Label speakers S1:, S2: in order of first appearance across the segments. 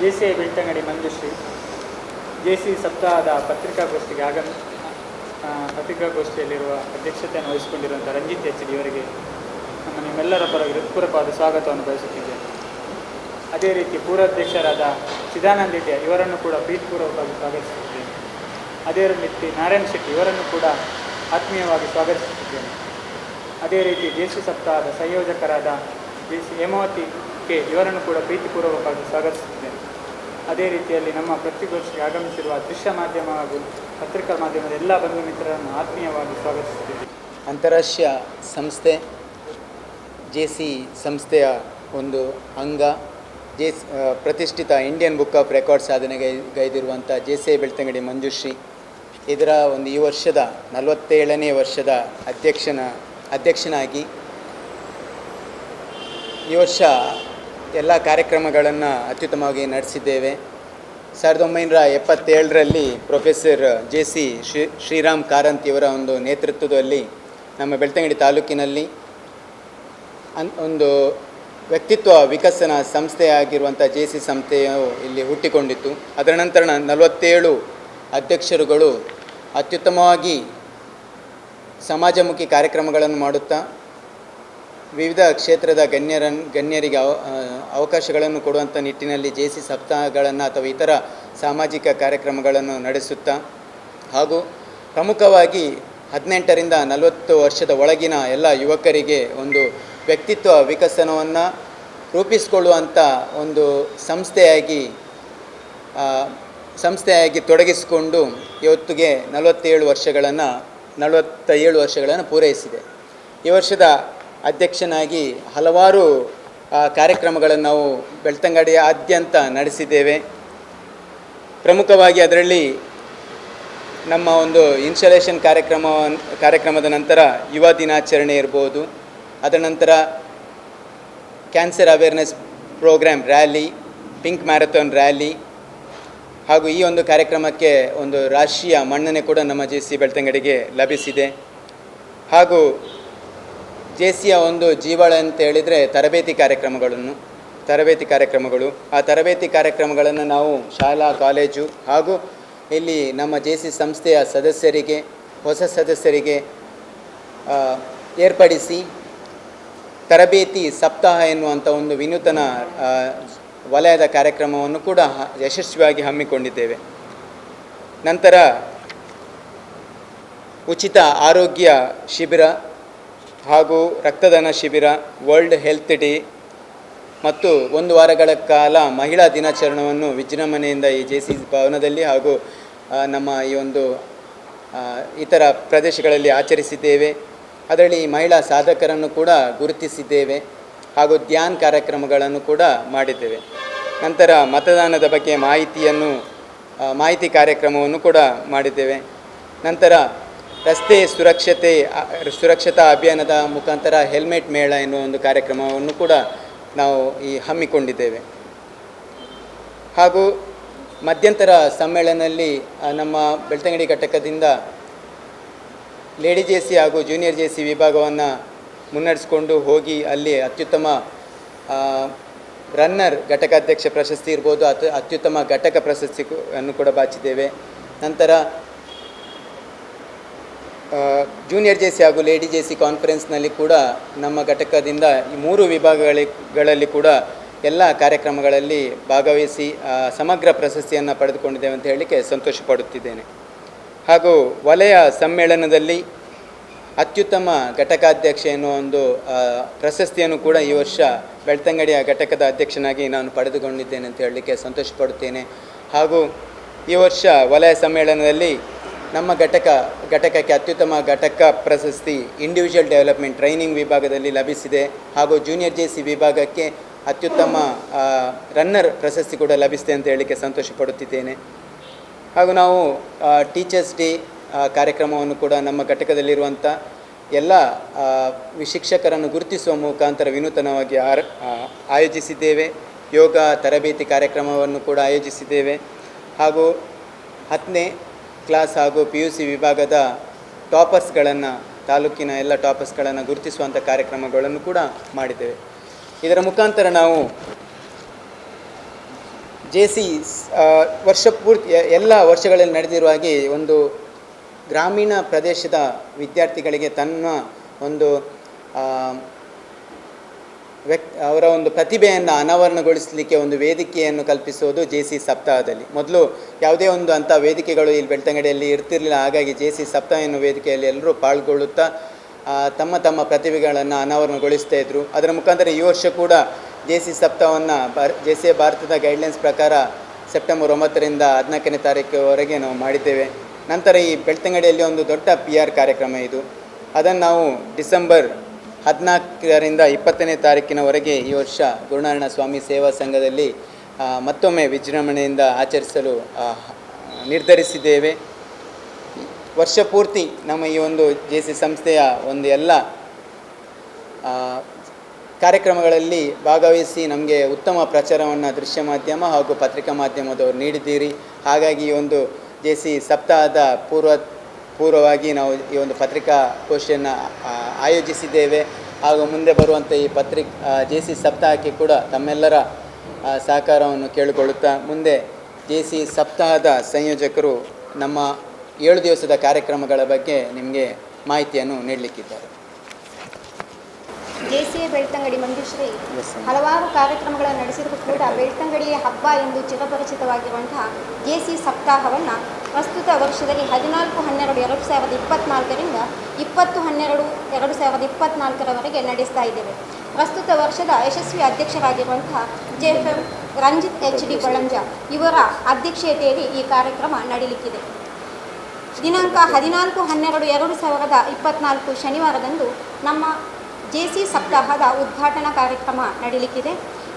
S1: J C I Belthangady Manjushree, J C ಸಪ್ತಾಹದ ಪತ್ರಿಕಾಗೋಷ್ಠಿಗೆ ಆಗಮ ಪತ್ರಿಕಾಗೋಷ್ಠಿಯಲ್ಲಿರುವ ಅಧ್ಯಕ್ಷತೆಯನ್ನು ವಹಿಸಿಕೊಂಡಿರುವಂಥ ರಂಜಿತ್ ಎಚ್ ಡಿ ಅವರಿಗೆ ನಮ್ಮ ನಿಮ್ಮೆಲ್ಲರ ಪರವಾಗಿ ಹೃತ್ಪೂರ್ವಕವಾದ ಸ್ವಾಗತವನ್ನು ಬಯಸುತ್ತಿದ್ದೇನೆ. ಅದೇ ರೀತಿ ಪೂರ್ವಾಧ್ಯಕ್ಷರಾದ ಚಿದಾನಂದ ರೆಡ್ಡಿ ಇವರನ್ನು ಕೂಡ ಪ್ರೀತಿಪೂರ್ವಕವಾಗಿ ಸ್ವಾಗತಿಸುತ್ತಿದ್ದೇನೆ. ಅದೇ ರೀತಿ ನಾರಾಯಣ ಶೆಟ್ಟಿ ಇವರನ್ನು ಕೂಡ ಆತ್ಮೀಯವಾಗಿ ಸ್ವಾಗತಿಸುತ್ತಿದ್ದೇನೆ. ಅದೇ ರೀತಿ ಜೆ ಸಪ್ತಾಹದ ಸಂಯೋಜಕರಾದ ಜೆ ಸಿ ಹೇಮಾವತಿ ಕೆ ಇವರನ್ನು ಕೂಡ ಪ್ರೀತಿಪೂರ್ವಕವಾಗಿ ಸ್ವಾಗತಿಸುತ್ತಿದ್ದೇನೆ. ಅದೇ ರೀತಿಯಲ್ಲಿ ನಮ್ಮ ಪ್ರತಿಗೋಷ್ಠಿಗೆ ಆಗಮಿಸಿರುವ ದೃಶ್ಯ ಮಾಧ್ಯಮ ಹಾಗೂ ಪತ್ರಿಕಾ ಮಾಧ್ಯಮದ ಎಲ್ಲ ಬಂಧು ಮಿತ್ರರನ್ನು ಆತ್ಮೀಯವಾಗಿ ಸ್ವಾಗತಿಸುತ್ತೇವೆ
S2: ಅಂತಾರಾಷ್ಟ್ರೀಯ ಸಂಸ್ಥೆ ಜೆ ಸಿ ಸಂಸ್ಥೆಯ ಒಂದು ಅಂಗ ಜೆ ಪ್ರತಿಷ್ಠಿತ ಇಂಡಿಯನ್ ಬುಕ್ ಆಫ್ ರೆಕಾರ್ಡ್ ಸಾಧನೆಗೈ ಗೈದಿರುವಂಥ ಜೆ ಸಿ ಬೆಳ್ತಂಗಡಿ ಮಂಜುಶ್ರೀ. ಇದರ ಒಂದು ಈ ವರ್ಷದ, ನಲವತ್ತೇಳನೇ ವರ್ಷದ ಅಧ್ಯಕ್ಷನ, ಅಧ್ಯಕ್ಷನಾಗಿ ಈ ವರ್ಷ ಎಲ್ಲ ಕಾರ್ಯಕ್ರಮಗಳನ್ನು ಅತ್ಯುತ್ತಮವಾಗಿ ನಡೆಸಿದ್ದೇವೆ. ಸಾವಿರದ ಒಂಬೈನೂರ ಎಪ್ಪತ್ತೇಳರಲ್ಲಿ professor J C Shri, Shriram Karanth ಇವರ ಒಂದು ನೇತೃತ್ವದಲ್ಲಿ ನಮ್ಮ ಬೆಳ್ತಂಗಡಿ ತಾಲೂಕಿನಲ್ಲಿ ಅನ್, ಒಂದು ವ್ಯಕ್ತಿತ್ವ ವಿಕಸನ ಸಂಸ್ಥೆಯಾಗಿರುವಂಥ ಜೆ ಸಿ ಸಂಸ್ಥೆಯು ಇಲ್ಲಿ ಹುಟ್ಟಿಕೊಂಡಿತ್ತು. ಅದರ ನಂತರ ನಲವತ್ತೇಳು ಅಧ್ಯಕ್ಷರುಗಳು ಅತ್ಯುತ್ತಮವಾಗಿ ಸಮಾಜಮುಖಿ ಕಾರ್ಯಕ್ರಮಗಳನ್ನು ಮಾಡುತ್ತಾ ವಿವಿಧ ಕ್ಷೇತ್ರದ ಗಣ್ಯರನ್ನು ಗಣ್ಯರಿಗೆ ಅವ ಅವಕಾಶಗಳನ್ನು ಕೊಡುವಂಥ ನಿಟ್ಟಿನಲ್ಲಿ ಜೆ ಸಿ ಸಪ್ತಾಹಗಳನ್ನು ಅಥವಾ ಇತರ ಸಾಮಾಜಿಕ ಕಾರ್ಯಕ್ರಮಗಳನ್ನು ನಡೆಸುತ್ತಾ ಹಾಗೂ ಪ್ರಮುಖವಾಗಿ ಹದಿನೆಂಟರಿಂದ ನಲವತ್ತು ವರ್ಷದ ಒಳಗಿನ ಎಲ್ಲ ಯುವಕರಿಗೆ ಒಂದು ವ್ಯಕ್ತಿತ್ವ ವಿಕಸನವನ್ನು ರೂಪಿಸಿಕೊಳ್ಳುವಂಥ ಒಂದು ಸಂಸ್ಥೆಯಾಗಿ ಸಂಸ್ಥೆಯಾಗಿ ತೊಡಗಿಸಿಕೊಂಡು ಇವತ್ತಿಗೆ ನಲವತ್ತೇಳು ವರ್ಷಗಳನ್ನು ನಲವತ್ತ ಏಳು ವರ್ಷಗಳನ್ನು ಪೂರೈಸಿದೆ. ಈ ವರ್ಷದ ಅಧ್ಯಕ್ಷನಾಗಿ ಹಲವಾರು ಕಾರ್ಯಕ್ರಮಗಳನ್ನು ನಾವು ಬೆಳ್ತಂಗಡಿಯಾದ್ಯಂತ ನಡೆಸಿದ್ದೇವೆ. ಪ್ರಮುಖವಾಗಿ ಅದರಲ್ಲಿ ನಮ್ಮ ಒಂದು ಇನ್ಸ್ಟಾಲೇಷನ್ ಕಾರ್ಯಕ್ರಮ ಕಾರ್ಯಕ್ರಮದ ನಂತರ ಯುವ ದಿನಾಚರಣೆ ಇರ್ಬೋದು. ಅದರ ನಂತರ cancer awareness programme rally, pink marathon rally, ಹಾಗೂ ಈ ಒಂದು ಕಾರ್ಯಕ್ರಮಕ್ಕೆ ಒಂದು ರಾಷ್ಟ್ರೀಯ ಮನ್ನಣೆ ಕೂಡ ನಮ್ಮ ಜೆ ಸಿ ಬೆಳ್ತಂಗಡಿಗೆ ಲಭಿಸಿದೆ. ಹಾಗೂ ಜೆ ಸಿಯ ಒಂದು ಜೀವಳ ಅಂತ ಹೇಳಿದರೆ ತರಬೇತಿ ಕಾರ್ಯಕ್ರಮಗಳನ್ನು, ತರಬೇತಿ ಕಾರ್ಯಕ್ರಮಗಳು. ಆ ತರಬೇತಿ ಕಾರ್ಯಕ್ರಮಗಳನ್ನು ನಾವು ಶಾಲಾ, ಕಾಲೇಜು ಹಾಗೂ ಇಲ್ಲಿ ನಮ್ಮ ಜೆ ಸಿ ಸಂಸ್ಥೆಯ ಸದಸ್ಯರಿಗೆ, ಹೊಸ ಸದಸ್ಯರಿಗೆ ಏರ್ಪಡಿಸಿ ತರಬೇತಿ ಸಪ್ತಾಹ ಎನ್ನುವಂಥ ಒಂದು ವಿನೂತನ ವಲಯದ ಕಾರ್ಯಕ್ರಮವನ್ನು ಕೂಡ ಯಶಸ್ವಿಯಾಗಿ ಹಮ್ಮಿಕೊಂಡಿದ್ದೇವೆ. ನಂತರ ಉಚಿತ ಆರೋಗ್ಯ ಶಿಬಿರ ಹಾಗೂ ರಕ್ತದಾನ ಶಿಬಿರ ವರ್ಲ್ಡ್ ಹೆಲ್ತ್ ಡೇ ಮತ್ತು ಒಂದು ವಾರಗಳ ಕಾಲ ಮಹಿಳಾ ದಿನಾಚರಣೆಯನ್ನು ವಿಜೃಂಭಣೆಯಿಂದ ಈ ಜೆ ಸಿ ಭವನದಲ್ಲಿ ಹಾಗೂ ನಮ್ಮ ಈ ಒಂದು ಇತರ ಪ್ರದೇಶಗಳಲ್ಲಿ ಆಚರಿಸಿದ್ದೇವೆ. ಅದರಲ್ಲಿ ಮಹಿಳಾ ಸಾಧಕರನ್ನು ಕೂಡ ಗುರುತಿಸಿದ್ದೇವೆ ಹಾಗೂ ಧ್ಯಾನ್ ಕಾರ್ಯಕ್ರಮಗಳನ್ನು ಕೂಡ ಮಾಡಿದ್ದೇವೆ. ನಂತರ ಮತದಾನದ ಬಗ್ಗೆ ಮಾಹಿತಿಯನ್ನು ಮಾಹಿತಿ ಕಾರ್ಯಕ್ರಮವನ್ನು ಕೂಡ ಮಾಡಿದ್ದೇವೆ. ನಂತರ ರಸ್ತೆ ಸುರಕ್ಷತೆ ಸುರಕ್ಷತಾ ಅಭಿಯಾನದ ಮುಖಾಂತರ ಹೆಲ್ಮೆಟ್ ಮೇಳ ಎನ್ನುವ ಒಂದು ಕಾರ್ಯಕ್ರಮವನ್ನು ಕೂಡ ನಾವು ಈ ಹಮ್ಮಿಕೊಂಡಿದ್ದೇವೆ. ಹಾಗೂ ಮಧ್ಯಂತರ ಸಮ್ಮೇಳನದಲ್ಲಿ ನಮ್ಮ ಬೆಳ್ತಂಗಡಿ ಘಟಕದಿಂದ ಲೇಡಿ ಜೆ ಸಿ ಹಾಗೂ ಜೂನಿಯರ್ ಜೆ ಸಿ ವಿಭಾಗವನ್ನು ಮುನ್ನಡೆಸ್ಕೊಂಡು ಹೋಗಿ ಅಲ್ಲಿ ಅತ್ಯುತ್ತಮ ರನ್ನರ್ ಘಟಕಾಧ್ಯಕ್ಷ ಪ್ರಶಸ್ತಿ ಇರ್ಬೋದು ಅತ್ ಅತ್ಯುತ್ತಮ ಘಟಕ ಪ್ರಶಸ್ತಿ ಅನ್ನು ಕೂಡ ಬಾಚಿದ್ದೇವೆ. ನಂತರ ಜೂನಿಯರ್ ಜೆ ಸಿ ಹಾಗೂ ಲೇಡಿ ಜೆ ಸಿ ಕಾನ್ಫರೆನ್ಸ್ನಲ್ಲಿ ಕೂಡ ನಮ್ಮ ಘಟಕದಿಂದ ಈ ಮೂರು ವಿಭಾಗಗಳಲ್ಲಿ ಕೂಡ ಎಲ್ಲ ಕಾರ್ಯಕ್ರಮಗಳಲ್ಲಿ ಭಾಗವಹಿಸಿ ಸಮಗ್ರ ಪ್ರಶಸ್ತಿಯನ್ನು ಪಡೆದುಕೊಂಡಿದ್ದೇವೆ ಅಂತ ಹೇಳಲಿಕ್ಕೆ ಸಂತೋಷ ಪಡುತ್ತಿದ್ದೇನೆ. ಹಾಗೂ ವಲಯ ಸಮ್ಮೇಳನದಲ್ಲಿ ಅತ್ಯುತ್ತಮ ಘಟಕಾಧ್ಯಕ್ಷ ಎನ್ನುವ ಒಂದು ಪ್ರಶಸ್ತಿಯನ್ನು ಕೂಡ ಈ ವರ್ಷ ಬೆಳ್ತಂಗಡಿಯ ಘಟಕದ ಅಧ್ಯಕ್ಷನಾಗಿ ನಾನು ಪಡೆದುಕೊಂಡಿದ್ದೇನೆ ಅಂತ ಹೇಳಲಿಕ್ಕೆ ಸಂತೋಷ ಪಡುತ್ತೇನೆ. ಹಾಗೂ ಈ ವರ್ಷ ವಲಯ ಸಮ್ಮೇಳನದಲ್ಲಿ ನಮ್ಮ ಘಟಕ, ಘಟಕಕ್ಕೆ ಅತ್ಯುತ್ತಮ ಘಟಕ ಪ್ರಶಸ್ತಿ ಇಂಡಿವಿಜುವಲ್ ಡೆವಲಪ್ಮೆಂಟ್ ಟ್ರೈನಿಂಗ್ ವಿಭಾಗದಲ್ಲಿ ಲಭಿಸಿದೆ ಹಾಗೂ ಜೂನಿಯರ್ ಜೆ ಸಿ ವಿಭಾಗಕ್ಕೆ ಅತ್ಯುತ್ತಮ ರನ್ನರ್ ಪ್ರಶಸ್ತಿ ಕೂಡ ಲಭಿಸಿದೆ ಅಂತ ಹೇಳಲಿಕ್ಕೆ ಸಂತೋಷ ಪಡುತ್ತಿದ್ದೇನೆ ಹಾಗೂ ನಾವು ಟೀಚರ್ಸ್ ಡೇ ಕಾರ್ಯಕ್ರಮವನ್ನು ಕೂಡ ನಮ್ಮ ಘಟಕದಲ್ಲಿರುವಂಥ ಎಲ್ಲ ಶಿಕ್ಷಕರನ್ನು ಗುರುತಿಸುವ ಮುಖಾಂತರ ವಿನೂತನವಾಗಿ ಆರ್ ಆಯೋಜಿಸಿದ್ದೇವೆ. ಯೋಗ, ತರಬೇತಿ ಕಾರ್ಯಕ್ರಮವನ್ನು ಕೂಡ ಆಯೋಜಿಸಿದ್ದೇವೆ. ಹಾಗೂ ಹತ್ತನೇ ಕ್ಲಾಸ್ ಹಾಗೂ ಪಿ ಯು ಸಿ ವಿಭಾಗದ ಟಾಪರ್ಸ್ಗಳನ್ನು ತಾಲೂಕಿನ ಎಲ್ಲ ಟಾಪರ್ಸ್ಗಳನ್ನು ಗುರುತಿಸುವಂಥ ಕಾರ್ಯಕ್ರಮಗಳನ್ನು ಕೂಡ ಮಾಡಿದ್ದೇವೆ. ಇದರ ಮುಖಾಂತರ ನಾವು ಜೆ ಸಿ ವರ್ಷ ಪೂರ್ತಿ ಎಲ್ಲ ವರ್ಷಗಳಲ್ಲಿ ನಡೆದಿರುವ ಹಾಗೆ ಒಂದು ಗ್ರಾಮೀಣ ಪ್ರದೇಶದ ವಿದ್ಯಾರ್ಥಿಗಳಿಗೆ ತನ್ನ ಒಂದು ವ್ಯಕ್, ಅವರ ಒಂದು ಪ್ರತಿಭೆಯನ್ನು ಅನಾವರಣಗೊಳಿಸಲಿಕ್ಕೆ ಒಂದು ವೇದಿಕೆಯನ್ನು ಕಲ್ಪಿಸುವುದು ಜೆ ಸಿ ಸಪ್ತಾಹದಲ್ಲಿ. ಮೊದಲು ಯಾವುದೇ ಒಂದು ಅಂಥ ವೇದಿಕೆಗಳು ಇಲ್ಲಿ ಬೆಳ್ತಂಗಡಿಯಲ್ಲಿ ಇರ್ತಿರಲಿಲ್ಲ. ಹಾಗಾಗಿ ಜೆ ಸಿ ಸಪ್ತಾಹ ಎನ್ನುವ ವೇದಿಕೆಯಲ್ಲಿ ಎಲ್ಲರೂ ಪಾಲ್ಗೊಳ್ಳುತ್ತಾ ತಮ್ಮ ತಮ್ಮ ಪ್ರತಿಭೆಗಳನ್ನು ಅನಾವರಣಗೊಳಿಸ್ತಾ ಇದ್ದರು ಅದರ ಮುಖಾಂತರ ಈ ವರ್ಷ ಕೂಡ ಜೆ ಸಿ ಸಪ್ತಾಹವನ್ನು ಭಾರ ಜೆ ಸಿ ಭಾರತದ ಗೈಡ್ಲೈನ್ಸ್ ಪ್ರಕಾರ ಸೆಪ್ಟೆಂಬರ್ ಒಂಬತ್ತರಿಂದ ಹದಿನಾಲ್ಕನೇ ತಾರೀಕುವರೆಗೆ ನಾವು ಮಾಡಿದ್ದೇವೆ. ನಂತರ ಈ ಬೆಳ್ತಂಗಡಿಯಲ್ಲಿ ಒಂದು ದೊಡ್ಡ ಪಿ ಆರ್ ಕಾರ್ಯಕ್ರಮ ಇದು. ಅದನ್ನು ನಾವು ಡಿಸೆಂಬರ್ ಹದಿನಾಲ್ಕರಿಂದ ಇಪ್ಪತ್ತನೇ ತಾರೀಕಿನವರೆಗೆ ಈ ವರ್ಷ ಗುರುನಾರಾಯಣ ಸ್ವಾಮಿ ಸೇವಾ ಸಂಘದಲ್ಲಿ ಮತ್ತೊಮ್ಮೆ ವಿಜೃಂಭಣೆಯಿಂದ ಆಚರಿಸಲು ನಿರ್ಧರಿಸಿದ್ದೇವೆ. ವರ್ಷ ಪೂರ್ತಿ ನಮ್ಮ ಈ ಒಂದು ಜೆ ಸಿ ಸಂಸ್ಥೆಯ ಒಂದು ಎಲ್ಲ ಕಾರ್ಯಕ್ರಮಗಳಲ್ಲಿ ಭಾಗವಹಿಸಿ ನಮಗೆ ಉತ್ತಮ ಪ್ರಚಾರವನ್ನು ದೃಶ್ಯ ಮಾಧ್ಯಮ ಹಾಗೂ ಪತ್ರಿಕಾ ಮಾಧ್ಯಮದವರು ನೀಡಿದ್ದೀರಿ. ಹಾಗಾಗಿ ಈ ಒಂದು ಜೆ ಸಿ ಸಪ್ತಾಹದ ಪೂರ್ವ ಪೂರ್ವವಾಗಿ ನಾವು ಈ ಒಂದು ಪತ್ರಿಕಾಗೋಷ್ಠಿಯನ್ನು ಆ, ಆಯೋಜಿಸಿದ್ದೇವೆ. ಹಾಗೂ ಮುಂದೆ ಬರುವಂಥ ಈ ಪತ್ರಿಕ್ ಜೆ ಸಿ ಸಪ್ತಾಹಕ್ಕೆ ಕೂಡ ತಮ್ಮೆಲ್ಲರ ಸಹಕಾರವನ್ನು ಕೇಳಿಕೊಳ್ಳುತ್ತಾ ಮುಂದೆ ಜೆ ಸಿ ಸಪ್ತಾಹದ ಸಂಯೋಜಕರು ನಮ್ಮ ಏಳು ದಿವಸದ ಕಾರ್ಯಕ್ರಮಗಳ ಬಗ್ಗೆ ನಿಮಗೆ ಮಾಹಿತಿಯನ್ನು ನೀಡಲಿಕ್ಕಿದ್ದಾರೆ.
S3: ಜೆ ಸಿ ಬೆಳ್ತಂಗಡಿ ಮಂಜುಶ್ರೀ ಹಲವಾರು ಕಾರ್ಯಕ್ರಮಗಳನ್ನು ನಡೆಸಿದರೂ ಕೂಡ ಬೆಳ್ತಂಗಡಿಯ ಹಬ್ಬ ಎಂದು ಚಿರಪರಿಚಿತವಾಗಿರುವಂತಹ ಜೆಸಿ ಸಪ್ತಾಹವನ್ನು ಪ್ರಸ್ತುತ ವರ್ಷದಲ್ಲಿ ಹದಿನಾಲ್ಕು ಹನ್ನೆರಡು ಎರಡು ಸಾವಿರದ ಇಪ್ಪತ್ನಾಲ್ಕರಿಂದ ಇಪ್ಪತ್ತು ಹನ್ನೆರಡು ಎರಡು ಸಾವಿರದ ಇಪ್ಪತ್ನಾಲ್ಕರವರೆಗೆ ನಡೆಸ್ತಾ ಇದ್ದೇವೆ. ಪ್ರಸ್ತುತ ವರ್ಷದ ಯಶಸ್ವಿ ಅಧ್ಯಕ್ಷರಾಗಿರುವಂತಹ J F M Ranjith H D Kolanja ಇವರ ಅಧ್ಯಕ್ಷತೆಯಲ್ಲಿ ಈ ಕಾರ್ಯಕ್ರಮ ನಡೀಲಿಕ್ಕಿದೆ. ದಿನಾಂಕ ಹದಿನಾಲ್ಕು ಹನ್ನೆರಡು ಎರಡು ಸಾವಿರದ ಇಪ್ಪತ್ನಾಲ್ಕು ಶನಿವಾರದಂದು ನಮ್ಮ ಜೆ ಸಿ ಸಪ್ತಾಹದ ಉದ್ಘಾಟನಾ ಕಾರ್ಯಕ್ರಮ ನಡೀಲಿಕ್ಕಿದೆ.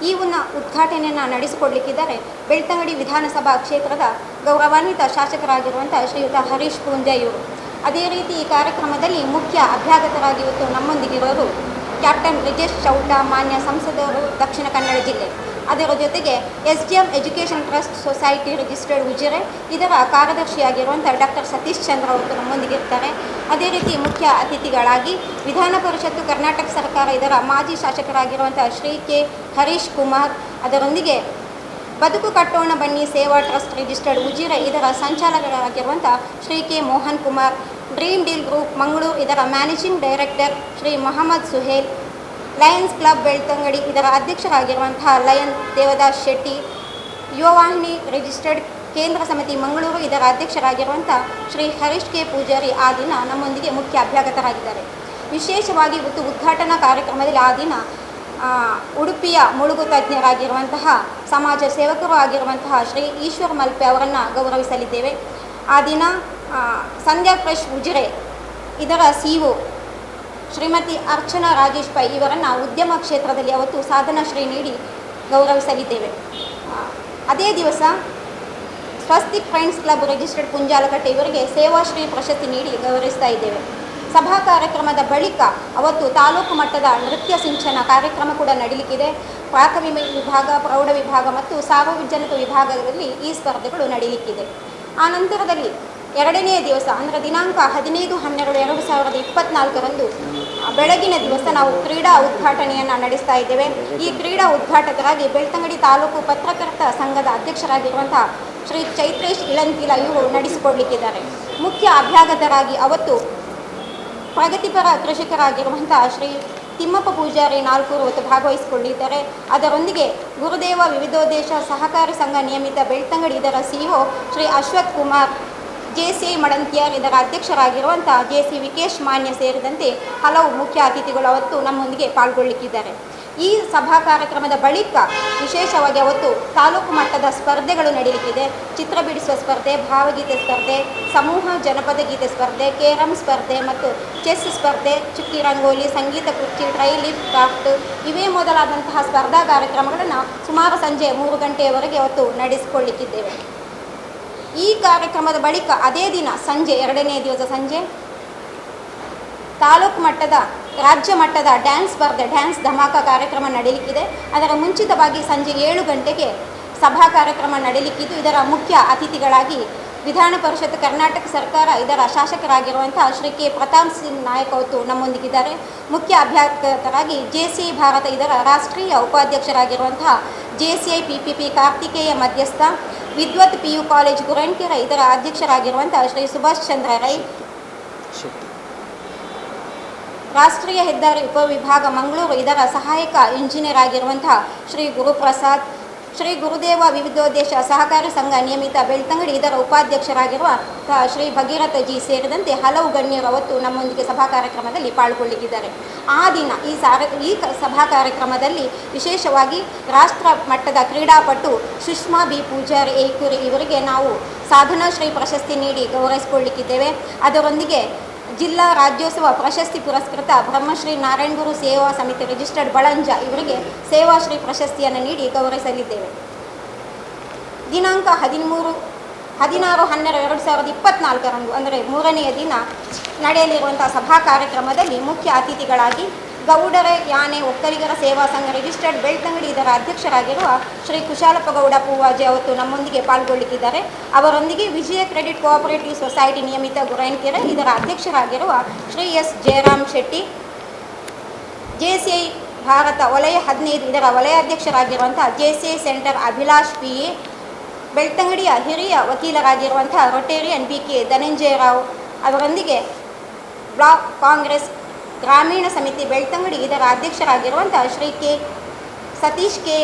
S3: ಈ ಒಂದು ಉದ್ಘಾಟನೆಯನ್ನು ನಡೆಸಿಕೊಡ್ಲಿಕ್ಕಿದ್ದಾರೆ ಬೆಳ್ತಂಗಡಿ ವಿಧಾನಸಭಾ ಕ್ಷೇತ್ರದ ಗೌರವಾನ್ವಿತ ಶಾಸಕರಾಗಿರುವಂಥ ಶ್ರೀಯುತ ಹರೀಶ್ ಇವರು ಅದೇ ರೀತಿ ಈ ಕಾರ್ಯಕ್ರಮದಲ್ಲಿ ಮುಖ್ಯ ಅಭ್ಯಾಗತರಾಗಿ ಇವತ್ತು ನಮ್ಮೊಂದಿಗಿರೋರು ಕ್ಯಾಪ್ಟನ್ ಬ್ರಿಜೇಶ್ ಚೌಟ, ಮಾನ್ಯ ಸಂಸದರು, ದಕ್ಷಿಣ ಕನ್ನಡ ಜಿಲ್ಲೆ. ಅದರ ಜೊತೆಗೆ S D M education trust society registered Ujire, ಇದರ ಕಾರ್ಯದರ್ಶಿಯಾಗಿರುವಂಥ ಡಾಕ್ಟರ್ ಸತೀಶ್ ಚಂದ್ರ ಅವರು ನಮ್ಮೊಂದಿಗಿರ್ತಾರೆ ಅದೇ ರೀತಿ ಮುಖ್ಯ ಅತಿಥಿಗಳಾಗಿ ವಿಧಾನ ಪರಿಷತ್ತು ಕರ್ನಾಟಕ ಸರ್ಕಾರ ಇದರ ಮಾಜಿ ಶಾಸಕರಾಗಿರುವಂಥ ಶ್ರೀ ಕೆ ಹರೀಶ್ ಕುಮಾರ್, ಅದರೊಂದಿಗೆ ಬದುಕು ಕಟ್ಟೋಣ ಬನ್ನಿ, ಸೇವಾ ಟ್ರಸ್ಟ್ ರಿಜಿಸ್ಟರ್ಡ್ ಉಜಿರ ಇದರ ಸಂಚಾಲಕರಾಗಿರುವಂಥ Shri K Mohan Kumar, dream deal group Mangaluru ಇದರ managing director Shri Mohammed Suhail, lions club Belthangady ಇದರ ಅಧ್ಯಕ್ಷರಾಗಿರುವಂತಹ ಲಯನ್ ದೇವದಾಸ್ ಶೆಟ್ಟಿ, ಯುವವಾಹಿನಿ ರಿಜಿಸ್ಟರ್ಡ್ ಕೇಂದ್ರ ಸಮಿತಿ ಮಂಗಳೂರು ಇದರ ಅಧ್ಯಕ್ಷರಾಗಿರುವಂಥ ಶ್ರೀ ಹರೀಶ್ ಕೆ ಪೂಜಾರಿ ಆ ದಿನ ನಮ್ಮೊಂದಿಗೆ ಮುಖ್ಯ ಅಭ್ಯಾಗತರಾಗಿದ್ದಾರೆ. ವಿಶೇಷವಾಗಿ ಇವತ್ತು ಉದ್ಘಾಟನಾ ಕಾರ್ಯಕ್ರಮದಲ್ಲಿ ಆ ದಿನ ಉಡುಪಿಯ ಮುಳುಗು ತಜ್ಞರಾಗಿರುವಂತಹ, ಸಮಾಜ ಸೇವಕರು ಆಗಿರುವಂತಹ ಶ್ರೀ ಈಶ್ವರ್ ಮಲ್ಪೆ ಅವರನ್ನು ಗೌರವಿಸಲಿದ್ದೇವೆ. ಆ ದಿನ ಸಂಧ್ಯಾ ಫ್ರೆಶ್ ಉಜಿರೆ, ಇದರ ಸಿಒ ಶ್ರೀಮತಿ ಅರ್ಚನಾ ರಾಜೇಶ್ ಪೈ ಇವರನ್ನು ಉದ್ಯಮ ಕ್ಷೇತ್ರದಲ್ಲಿ ಅವತ್ತು ಸಾಧನಾ ಶ್ರೀ ನೀಡಿ ಗೌರವಿಸಲಿದ್ದೇವೆ. ಅದೇ ದಿವಸ Swastik friends club registered Kunjalakatte ಇವರಿಗೆ ಸೇವಾಶ್ರೀ ಪ್ರಶಸ್ತಿ ನೀಡಿ ಗೌರವಿಸ್ತಾ ಇದ್ದೇವೆ. ಸಭಾ ಕಾರ್ಯಕ್ರಮದ ಬಳಿಕ ಅವತ್ತು ತಾಲೂಕು ಮಟ್ಟದ ನೃತ್ಯ ಸಿಂಚನ ಕಾರ್ಯಕ್ರಮ ಕೂಡ ನಡೀಲಿಕ್ಕಿದೆ. ಪ್ರಾಥಮಿಕ ವಿಭಾಗ, ಪ್ರೌಢ ವಿಭಾಗ ಮತ್ತು ಸಾರ್ವಜನಿಕ ವಿಭಾಗದಲ್ಲಿ ಈ ಸ್ಪರ್ಧೆಗಳು ನಡೀಲಿಕ್ಕಿದೆ. ಆ ನಂತರದಲ್ಲಿ ಎರಡನೆಯ ದಿವಸ, ಅಂದರೆ ದಿನಾಂಕ ಹದಿನೈದು, ಹನ್ನೆರಡು, ಎರಡು ಸಾವಿರದ ಇಪ್ಪತ್ನಾಲ್ಕರಂದು ಬೆಳಗಿನ ದಿವಸ ನಾವು ಕ್ರೀಡಾ ಉದ್ಘಾಟನೆಯನ್ನು ನಡೆಸ್ತಾ ಇದ್ದೇವೆ. ಈ ಕ್ರೀಡಾ ಉದ್ಘಾಟಕರಾಗಿ ಬೆಳ್ತಂಗಡಿ ತಾಲೂಕು ಪತ್ರಕರ್ತ ಸಂಘದ ಅಧ್ಯಕ್ಷರಾಗಿರುವಂತಹ ಶ್ರೀ ಚೈತ್ರೇಶ್ ಇಳಂತಿಲ ಇವರು ನಡೆಸಿಕೊಡ್ಲಿಕ್ಕಿದ್ದಾರೆ. ಮುಖ್ಯ ಅಭ್ಯಾಗತರಾಗಿ ಅವತ್ತು ಪ್ರಗತಿಪರ ಕೃಷಿಕರಾಗಿರುವಂತಹ ಶ್ರೀ ತಿಮ್ಮಪ್ಪ ಪೂಜಾರಿ ನಾಲ್ಕೂರು ಹೊತ್ತು ಭಾಗವಹಿಸಿಕೊಂಡಿದ್ದಾರೆ. ಅದರೊಂದಿಗೆ ಗುರುದೇವ ವಿವಿಧೋದ್ದೇಶ ಸಹಕಾರಿ ಸಂಘ ನಿಯಮಿತ ಬೆಳ್ತಂಗಡಿ ಇದರ CEO Shri Ashwath Kumar J C Madanthyar ಇದರ ಅಧ್ಯಕ್ಷರಾಗಿರುವಂಥ ಜೆ ಸಿ ವಿಕೇಶ್ ಮಾನ್ಯ ಸೇರಿದಂತೆ ಹಲವು ಮುಖ್ಯ ಅತಿಥಿಗಳು ಅವತ್ತು ನಮ್ಮೊಂದಿಗೆ ಪಾಲ್ಗೊಳ್ಳಿಕ್ಕಿದ್ದಾರೆ. ಈ ಸಭಾ ಕಾರ್ಯಕ್ರಮದ ಬಳಿಕ ವಿಶೇಷವಾಗಿ ಅವತ್ತು ತಾಲೂಕು ಮಟ್ಟದ ಸ್ಪರ್ಧೆಗಳು ನಡೀಲಿಕ್ಕಿದೆ. ಚಿತ್ರ ಬಿಡಿಸುವ ಸ್ಪರ್ಧೆ, ಭಾವಗೀತೆ ಸ್ಪರ್ಧೆ, ಸಮೂಹ ಜನಪದ ಗೀತೆ ಸ್ಪರ್ಧೆ, ಕೇರಂ ಸ್ಪರ್ಧೆ ಮತ್ತು ಚೆಸ್ ಸ್ಪರ್ಧೆ, ಚುಕ್ಕಿ ರಂಗೋಲಿ, ಸಂಗೀತ ಕುರ್ಚಿ ಟ್ರೈಲಿಫ್ ಕ್ರಾಫ್ಟ್ ಇವೇ ಮೊದಲಾದಂತಹ ಸ್ಪರ್ಧಾ ಕಾರ್ಯಕ್ರಮಗಳನ್ನು ಸುಮಾರು ಸಂಜೆ ಮೂರು ಗಂಟೆಯವರೆಗೆ ಅವತ್ತು ನಡೆಸಿಕೊಳ್ಳಿಕ್ಕಿದ್ದೇವೆ. ಈ ಕಾರ್ಯಕ್ರಮದ ಬಳಿಕ ಅದೇ ದಿನ ಸಂಜೆ ಎರಡನೇ ದಿವಸ ಸಂಜೆ ತಾಲೂಕು ಮಟ್ಟದ ರಾಜ್ಯ ಮಟ್ಟದ ಡ್ಯಾನ್ಸ್ ಸ್ಪರ್ಧೆ, ಡ್ಯಾನ್ಸ್ ಧಮಾಕ ಕಾರ್ಯಕ್ರಮ ನಡೆಯಲಿಕ್ಕಿದೆ ಅದರ ಮುಂಚಿತವಾಗಿ ಸಂಜೆ ಏಳು ಗಂಟೆಗೆ ಸಭಾ ಕಾರ್ಯಕ್ರಮ ನಡೆಯಲಿಕ್ಕಿದ್ದು ಇದರ ಮುಖ್ಯ ಅತಿಥಿಗಳಾಗಿ ವಿಧಾನ ಪರಿಷತ್, ಕರ್ನಾಟಕ ಸರ್ಕಾರ, ಇದರ ಶಾಸಕರಾಗಿರುವಂತಹ ಶ್ರೀ ಕೆ. ಪ್ರತಾಪ್ ಸಿಂಗ್ ನಾಯಕ್ ಅವತ್ತು ನಮ್ಮೊಂದಿಗಿದ್ದಾರೆ. ಮುಖ್ಯ ಅಭ್ಯರ್ಥರಾಗಿ ಜೆ ಸಿ ಭಾರತ, ಇದರ ರಾಷ್ಟ್ರೀಯ ಉಪಾಧ್ಯಕ್ಷರಾಗಿರುವಂತಹ JCI PPP Karthikeya Madhyastha, Vidvat P U college ಗುರಂಟಿರ ಇದರ ಅಧ್ಯಕ್ಷರಾಗಿರುವಂಥ ಶ್ರೀ ಸುಭಾಷ್ ಚಂದ್ರ ರೈ. ರಾಷ್ಟ್ರೀಯ ಹೆದ್ದಾರಿ ಉಪವಿಭಾಗ ಮಂಗಳೂರು, ಇದರ ಸಹಾಯಕ ಇಂಜಿನಿಯರ್ ಆಗಿರುವಂತಹ ಶ್ರೀ ಗುರುಪ್ರಸಾದ್, ಶ್ರೀ ಗುರುದೇವ ವಿವಿಧೋದ್ದೇಶ ಸಹಕಾರ ಸಂಘ ನಿಯಮಿತ ಬೆಳ್ತಂಗಡಿ, ಇದರ ಉಪಾಧ್ಯಕ್ಷರಾಗಿರುವ ಶ್ರೀ ಭಗೀರಥ ಜಿ ಸೇರಿದಂತೆ ಹಲವು ಗಣ್ಯರು ಅವತ್ತು ನಮ್ಮೊಂದಿಗೆ ಸಭಾ ಕಾರ್ಯಕ್ರಮದಲ್ಲಿ ಪಾಲ್ಗೊಳ್ಳಿದ್ದಾರೆ. ಆ ದಿನ ಈ ಸಾರ, ಈ ಸಭಾ ಕಾರ್ಯಕ್ರಮದಲ್ಲಿ ವಿಶೇಷವಾಗಿ ರಾಷ್ಟ್ರ ಮಟ್ಟದ ಕ್ರೀಡಾಪಟು ಸುಷ್ಮಾ ಬಿ ಪೂಜಾರಿ ಏಕೂರಿ ಇವರಿಗೆ ನಾವು ಸಾಧನಾ ಶ್ರೀ ಪ್ರಶಸ್ತಿ ನೀಡಿ ಗೌರವಿಸಿಕೊಳ್ಳಿಕ್ಕಿದ್ದೇವೆ. ಅದರೊಂದಿಗೆ ಜಿಲ್ಲಾ ರಾಜ್ಯೋತ್ಸವ ಪ್ರಶಸ್ತಿ ಪುರಸ್ಕೃತ ಬ್ರಹ್ಮಶ್ರೀ ನಾರಾಯಣಗುರು ಸೇವಾ ಸಮಿತಿ ರಿಜಿಸ್ಟರ್ಡ್ ಬಳಂಜ ಇವರಿಗೆ ಸೇವಾಶ್ರೀ ಪ್ರಶಸ್ತಿಯನ್ನು ನೀಡಿ ಗೌರವಿಸಲಿದ್ದೇವೆ. ದಿನಾಂಕ ಹದಿಮೂರು, ಹದಿನಾರು, ಹನ್ನೆರಡು, ಎರಡು ಸಾವಿರದ ಇಪ್ಪತ್ನಾಲ್ಕರಂದು, ಅಂದರೆ ಮೂರನೆಯ ದಿನ ನಡೆಯಲಿರುವಂಥ ಸಭಾ ಕಾರ್ಯಕ್ರಮದಲ್ಲಿ ಮುಖ್ಯ ಅತಿಥಿಗಳಾಗಿ ಗೌಡರ ಯಾನೆ ಒಕ್ಕಲಿಗರ ಸೇವಾ ಸಂಘ ರಿಜಿಸ್ಟರ್ಡ್ ಬೆಳ್ತಂಗಡಿ ಇದರ ಅಧ್ಯಕ್ಷರಾಗಿರುವ ಶ್ರೀ ಕುಶಾಲಪ್ಪ ಗೌಡ ಪೂವಾಜಿ ಅವತ್ತು ನಮ್ಮೊಂದಿಗೆ ಪಾಲ್ಗೊಳ್ಳುತ್ತಿದ್ದಾರೆ ಅವರೊಂದಿಗೆ ವಿಜಯ ಕ್ರೆಡಿಟ್ ಕೋಆಪರೇಟಿವ್ ಸೊಸೈಟಿ ನಿಯಮಿತ ಗುರಾಯಣಕೆರೆ ಇದರ ಅಧ್ಯಕ್ಷರಾಗಿರುವ ಶ್ರೀ ಎಸ್ ಜಯರಾಮ್ ಶೆಟ್ಟಿ ಜೆಸಿಐ ಭಾರತ ವಲಯ ಹದಿನೈದು ಇದರ ವಲಯಾಧ್ಯಕ್ಷರಾಗಿರುವಂಥ JCI senator Abhilash P A, ಬೆಳ್ತಂಗಡಿಯ ಹಿರಿಯ ವಕೀಲರಾಗಿರುವಂಥ Rotarian B K Dhananjaya Rao ಅವರೊಂದಿಗೆ ಬ್ಲಾಕ್ ಕಾಂಗ್ರೆಸ್ ಗ್ರಾಮೀಣ ಸಮಿತಿ ಬೆಳ್ತಂಗಡಿ ಇದರ ಅಧ್ಯಕ್ಷರಾಗಿರುವಂತಹ ಶ್ರೀ ಕೆ ಸತೀಶ್ ಕೆ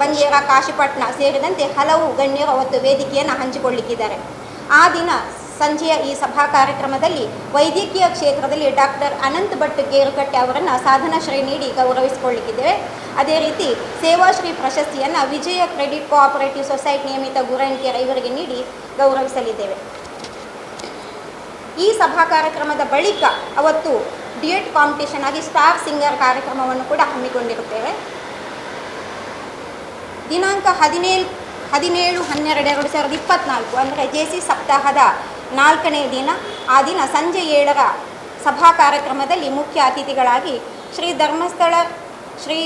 S3: ಬಂಜೇರ ಕಾಶಿಪಟ್ನ ಸೇರಿದಂತೆ ಹಲವು ಗಣ್ಯರು ಅವತ್ತು ವೇದಿಕೆಯನ್ನು ಹಂಚಿಕೊಳ್ಳಿಕ್ಕಿದ್ದಾರೆ. ಆ ದಿನ ಸಂಜೆಯ ಈ ಸಭಾ ಕಾರ್ಯಕ್ರಮದಲ್ಲಿ ವೈದ್ಯಕೀಯ ಕ್ಷೇತ್ರದಲ್ಲಿ ಡಾಕ್ಟರ್ ಅನಂತ್ ಭಟ್ ಗೇರುಕಟ್ಟೆ ಅವರನ್ನು ಸಾಧನಾ ಶ್ರೀ ನೀಡಿ ಗೌರವಿಸಿಕೊಳ್ಳಿಕ್ಕಿದ್ದೇವೆ. ಅದೇ ರೀತಿ ಸೇವಾಶ್ರೀ ಪ್ರಶಸ್ತಿಯನ್ನು ವಿಜಯ ಕ್ರೆಡಿಟ್ ಕೋಆಪರೇಟಿವ್ ಸೊಸೈಟಿ ನಿಯಮಿತ ಗುರಣಿಕೆರೆ ಇವರಿಗೆ ನೀಡಿ ಗೌರವಿಸಲಿದ್ದೇವೆ. ಈ ಸಭಾ ಕಾರ್ಯಕ್ರಮದ ಬಳಿಕ ಅವತ್ತು ಡಿಯೇಟ್ ಕಾಂಪಿಟೇಷನ್ ಆಗಿ ಸ್ಟಾರ್ ಸಿಂಗರ್ ಕಾರ್ಯಕ್ರಮವನ್ನು ಕೂಡ ಹಮ್ಮಿಕೊಂಡಿರುತ್ತೇವೆ. ದಿನಾಂಕ ಹದಿನೇಳು ಹದಿನೇಳು, ಹನ್ನೆರಡು, ಎರಡು ಸಾವಿರದ ಇಪ್ಪತ್ತ್ನಾಲ್ಕು ಅಂದರೆ ಜೆ ಸಿ ಸಪ್ತಾಹದ ನಾಲ್ಕನೇ ದಿನ. ಆ ದಿನ ಸಂಜೆ ಏಳರ ಸಭಾ ಕಾರ್ಯಕ್ರಮದಲ್ಲಿ ಮುಖ್ಯ ಅತಿಥಿಗಳಾಗಿ ಶ್ರೀ ಧರ್ಮಸ್ಥಳ, ಶ್ರೀ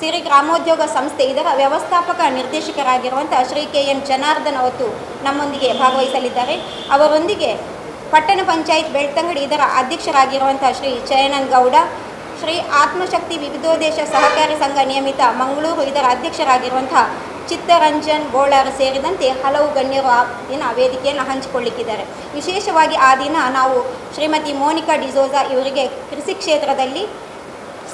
S3: ಸಿರಿ ಗ್ರಾಮೋದ್ಯೋಗ ಸಂಸ್ಥೆ ಇದರ ವ್ಯವಸ್ಥಾಪಕ ನಿರ್ದೇಶಕರಾಗಿರುವಂಥ ಶ್ರೀ ಕೆ ಎನ್ ಜನಾರ್ದನ್ ಅವತ್ತು ನಮ್ಮೊಂದಿಗೆ ಭಾಗವಹಿಸಲಿದ್ದಾರೆ. ಅವರೊಂದಿಗೆ ಪಟ್ಟಣ ಪಂಚಾಯತ್ ಬೆಳ್ತಂಗಡಿ ಇದರ ಅಧ್ಯಕ್ಷರಾಗಿರುವಂಥ ಶ್ರೀ ಚಯನನ್ ಗೌಡ ಶ್ರೀ ಆತ್ಮಶಕ್ತಿ ವಿವಿಧೋದೇಶ ಸಹಕಾರಿ ಸಂಘ ನಿಯಮಿತ ಮಂಗಳೂರು ಇದರ ಅಧ್ಯಕ್ಷರಾಗಿರುವಂಥ ಚಿತ್ತರಂಜನ್ ಬೋಳಾರ್ ಸೇರಿದಂತೆ ಹಲವು ಗಣ್ಯರು ಆ ದಿನ ವೇದಿಕೆಯನ್ನು ಹಂಚಿಕೊಳ್ಳಿಕ್ಕಿದ್ದಾರೆ. ವಿಶೇಷವಾಗಿ ಆ ದಿನ ನಾವು ಶ್ರೀಮತಿ ಮೋನಿಕಾ ಡಿಸೋಜಾ ಇವರಿಗೆ ಕೃಷಿ ಕ್ಷೇತ್ರದಲ್ಲಿ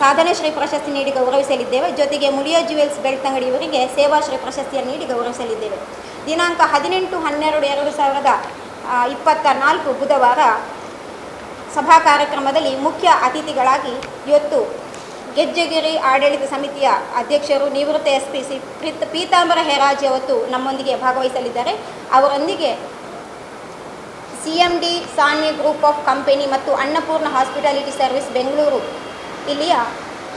S3: ಸಾಧನೆ ಶ್ರೀ ಪ್ರಶಸ್ತಿ ನೀಡಿ ಗೌರವಿಸಲಿದ್ದೇವೆ. ಜೊತೆಗೆ ಮುಳಿಯ ಜ್ಯುವೆಲ್ಸ್ ಬೆಳ್ತಂಗಡಿ ಇವರಿಗೆ ಸೇವಾಶ್ರೀ ಪ್ರಶಸ್ತಿಯನ್ನು ನೀಡಿ ಗೌರವಿಸಲಿದ್ದೇವೆ. ದಿನಾಂಕ ಹದಿನೆಂಟು ಹನ್ನೆರಡು ಎರಡು ಸಾವಿರದ ಇಪ್ಪತ್ತ ನಾಲ್ಕು ಬುಧವಾರ ಸಭಾ ಕಾರ್ಯಕ್ರಮದಲ್ಲಿ ಮುಖ್ಯ ಅತಿಥಿಗಳಾಗಿ ಇವತ್ತು ಗೆಜ್ಜೆಗಿರಿ ಆಡಳಿತ ಸಮಿತಿಯ ಅಧ್ಯಕ್ಷರು ನಿವೃತ್ತ ಎಸ್ ಪಿ ಸಿ ಪ್ರೀತ್ ಪೀತಾಂಬರ ಹೆರಾಜ್ ಅವತ್ತು ನಮ್ಮೊಂದಿಗೆ ಭಾಗವಹಿಸಲಿದ್ದಾರೆ. ಅವರೊಂದಿಗೆ C M D, Sanya group of company ಮತ್ತು ಅನ್ನಪೂರ್ಣ ಹಾಸ್ಪಿಟಾಲಿಟಿ ಸರ್ವಿಸ್ ಬೆಂಗಳೂರು ಇಲ್ಲಿಯ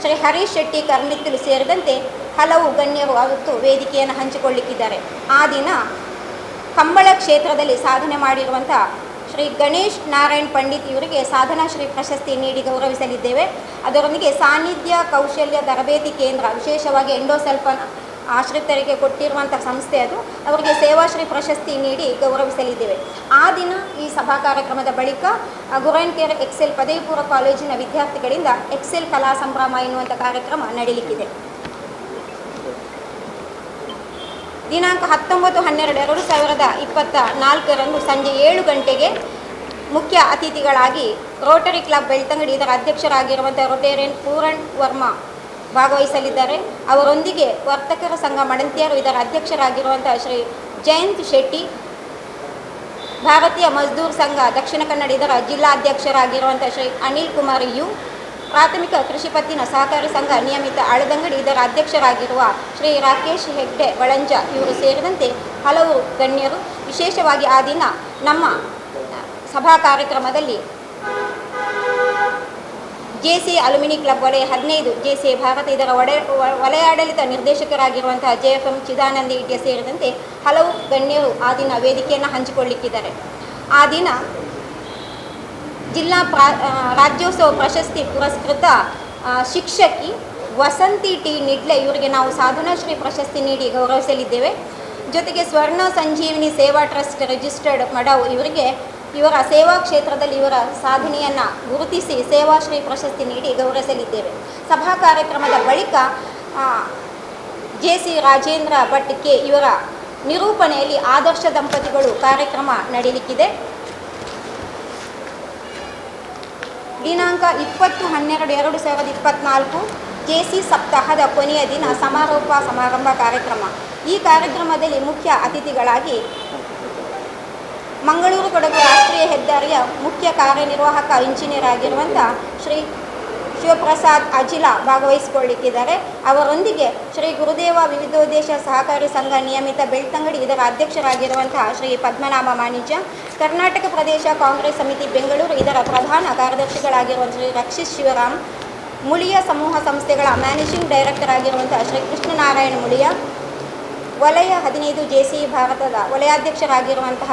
S3: ಶ್ರೀ ಹರೀಶ್ ಶೆಟ್ಟಿ ಕರ್ಮಿತ್ತಲು ಸೇರಿದಂತೆ ಹಲವು ಗಣ್ಯರು ಅವತ್ತು ವೇದಿಕೆಯನ್ನು ಹಂಚಿಕೊಳ್ಳಿಕ್ಕಿದ್ದಾರೆ. ಆ ದಿನ ಕಂಬಳ ಕ್ಷೇತ್ರದಲ್ಲಿ ಸಾಧನೆ ಮಾಡಿರುವಂಥ ಶ್ರೀ ಗಣೇಶ್ ನಾರಾಯಣ್ ಪಂಡಿತ್ ಇವರಿಗೆ ಸಾಧನಾ ಶ್ರೀ ಪ್ರಶಸ್ತಿ ನೀಡಿ ಗೌರವಿಸಲಿದ್ದೇವೆ. ಅದರೊಂದಿಗೆ ಸಾನ್ನಿಧ್ಯ ಕೌಶಲ್ಯ ತರಬೇತಿ ಕೇಂದ್ರ, ವಿಶೇಷವಾಗಿ ಎಂಡೋಸಲ್ಫನ್ ಆಶ್ರಿತರಿಗೆ ಕೊಟ್ಟಿರುವಂಥ ಸಂಸ್ಥೆ ಅದು. ಅವರಿಗೆ ಸೇವಾಶ್ರೀ ಪ್ರಶಸ್ತಿ ನೀಡಿ ಗೌರವಿಸಲಿದ್ದೇವೆ. ಆ ದಿನ ಈ ಸಭಾ ಕಾರ್ಯಕ್ರಮದ ಬಳಿಕ ಗುರೈನ್ಕೆರೆ ಎಕ್ಸೆಲ್ ಪದವಿ ಪೂರ್ವ ಕಾಲೇಜಿನ ವಿದ್ಯಾರ್ಥಿಗಳಿಂದ ಎಕ್ಸೆಲ್ ಕಲಾ ಸಂಭ್ರಮ ಎನ್ನುವಂಥ ಕಾರ್ಯಕ್ರಮ ನಡೀಲಿಕ್ಕಿದೆ. ದಿನಾಂಕ ಹತ್ತೊಂಬತ್ತು ಹನ್ನೆರಡು ಎರಡು ಸಾವಿರದ ಇಪ್ಪತ್ತ ನಾಲ್ಕರಂದು ಸಂಜೆ ಏಳು ಗಂಟೆಗೆ ಮುಖ್ಯ ಅತಿಥಿಗಳಾಗಿ ರೋಟರಿ ಕ್ಲಬ್ ಬೆಳ್ತಂಗಡಿ ಇದರ ಅಧ್ಯಕ್ಷರಾಗಿರುವಂಥ ರೊಟೇರಿಯನ್ ಪೂರಣ್ ವರ್ಮಾ ಭಾಗವಹಿಸಲಿದ್ದಾರೆ. ಅವರೊಂದಿಗೆ ವರ್ತಕರ ಸಂಘ ಮಡಂತಿಯರು ಇದರ ಅಧ್ಯಕ್ಷರಾಗಿರುವಂಥ ಶ್ರೀ ಜಯಂತ್ ಶೆಟ್ಟಿ, ಭಾರತೀಯ ಮಜ್ದೂರ್ ಸಂಘ, ದಕ್ಷಿಣ ಕನ್ನಡ ಇದರ ಜಿಲ್ಲಾಧ್ಯಕ್ಷರಾಗಿರುವಂಥ ಶ್ರೀ ಅನಿಲ್ ಕುಮಾರ್ ಯು ಪ್ರಾಥಮಿಕ ಕೃಷಿ ಪತ್ತಿನ ಸಹಕಾರ ಸಂಘ ನಿಯಮಿತ ಅಳದಂಗಡಿ ಇದರ ಅಧ್ಯಕ್ಷರಾಗಿರುವ ಶ್ರೀ ರಾಕೇಶ್ ಹೆಗ್ಡೆ ವಳಂಜ ಇವರು ಸೇರಿದಂತೆ ಹಲವು ಗಣ್ಯರು ವಿಶೇಷವಾಗಿ ಆ ದಿನ ನಮ್ಮ ಸಭಾ ಕಾರ್ಯಕ್ರಮದಲ್ಲಿ ಜೆ ಸಿ ಅಲುಮಿನಿ ಕ್ಲಬ್ ವಲಯ ಹದಿನೈದು ಜೆ ಸಿ ಭಾರತ, ಇದರ ಒಡೆ, ವಲಯಾಡಳಿತ ನಿರ್ದೇಶಕರಾಗಿರುವಂತಹ ಜೆ ಎಫ್ ಎಂ ಚಿದಾನಂದ ಸೇರಿದಂತೆ ಹಲವು ಗಣ್ಯರು ಆ ದಿನ ವೇದಿಕೆಯನ್ನು ಹಂಚಿಕೊಳ್ಳಿಕ್ಕಿದ್ದಾರೆ. ಆ ದಿನ ಜಿಲ್ಲಾ ಪ್ರಾ ರಾಜ್ಯೋತ್ಸವ ಪ್ರಶಸ್ತಿ ಪುರಸ್ಕೃತ ಶಿಕ್ಷಕಿ ವಸಂತಿ ಟಿ ನಿಡ್ಲೆ ಇವರಿಗೆ ನಾವು ಸಾಧನಾಶ್ರೀ ಪ್ರಶಸ್ತಿ ನೀಡಿ ಗೌರವಿಸಲಿದ್ದೇವೆ. ಜೊತೆಗೆ ಸ್ವರ್ಣ ಸಂಜೀವಿನಿ ಸೇವಾ ಟ್ರಸ್ಟ್ ರಿಜಿಸ್ಟರ್ಡ್ ಮಡವ್ ಇವರಿಗೆ ಇವರ ಸೇವಾ ಕ್ಷೇತ್ರದಲ್ಲಿ ಇವರ ಸಾಧನೆಯನ್ನು ಗುರುತಿಸಿ ಸೇವಾಶ್ರೀ ಪ್ರಶಸ್ತಿ ನೀಡಿ ಗೌರವಿಸಲಿದ್ದೇವೆ. ಸಭಾ ಕಾರ್ಯಕ್ರಮದ ಬಳಿಕ J C Rajendra Bhat K ಇವರ ನಿರೂಪಣೆಯಲ್ಲಿ ಆದರ್ಶ ದಂಪತಿಗಳು ಕಾರ್ಯಕ್ರಮ ನಡೀಲಿಕ್ಕಿದೆ. ದಿನಾಂಕ ಇಪ್ಪತ್ತು ಹನ್ನೆರಡು ಎರಡು ಸಾವಿರದ ಇಪ್ಪತ್ನಾಲ್ಕು ಕೆ ಸಿ ಸಪ್ತಾಹದ ಕೊನೆಯ ದಿನ ಸಮಾರೋಪ ಸಮಾರಂಭ ಕಾರ್ಯಕ್ರಮ. ಈ ಕಾರ್ಯಕ್ರಮದಲ್ಲಿ ಮುಖ್ಯ ಅತಿಥಿಗಳಾಗಿ ಮಂಗಳೂರು ಕೊಡಗು ರಾಷ್ಟ್ರೀಯ ಹೆದ್ದಾರಿಯ ಮುಖ್ಯ ಕಾರ್ಯನಿರ್ವಾಹಕ ಇಂಜಿನಿಯರ್ ಆಗಿರುವಂಥ ಶ್ರೀ ಶಿವಪ್ರಸಾದ್ ಅಜಿಲಾ ಭಾಗವಹಿಸಿಕೊಳ್ಳಿಕ್ಕಿದ್ದಾರೆ ಅವರೊಂದಿಗೆ ಶ್ರೀ ಗುರುದೇವ ವಿವಿಧೋದ್ದೇಶ ಸಹಕಾರಿ ಸಂಘ ನಿಯಮಿತ ಬೆಳ್ತಂಗಡಿ ಇದರ ಅಧ್ಯಕ್ಷರಾಗಿರುವಂತಹ ಶ್ರೀ ಪದ್ಮನಾಭ ಮಾಣಿಜ್ಯ, ಕರ್ನಾಟಕ ಪ್ರದೇಶ ಕಾಂಗ್ರೆಸ್ ಸಮಿತಿ ಬೆಂಗಳೂರು, ಇದರ ಪ್ರಧಾನ ಕಾರ್ಯದರ್ಶಿಗಳಾಗಿರುವ ಶ್ರೀ ರಕ್ಷಿತ್ ಶಿವರಾಮ್ ಮುಳಿಯ ಸಮೂಹ ಸಂಸ್ಥೆಗಳ ಮ್ಯಾನೇಜಿಂಗ್ ಡೈರೆಕ್ಟರ್ ಆಗಿರುವಂತಹ ಶ್ರೀ ಕೃಷ್ಣನಾರಾಯಣ ಮುಳಿಯ ವಲಯ ಹದಿನೈದು ಜೆ ಸಿ ಭಾರತದ ವಲಯಾಧ್ಯಕ್ಷರಾಗಿರುವಂತಹ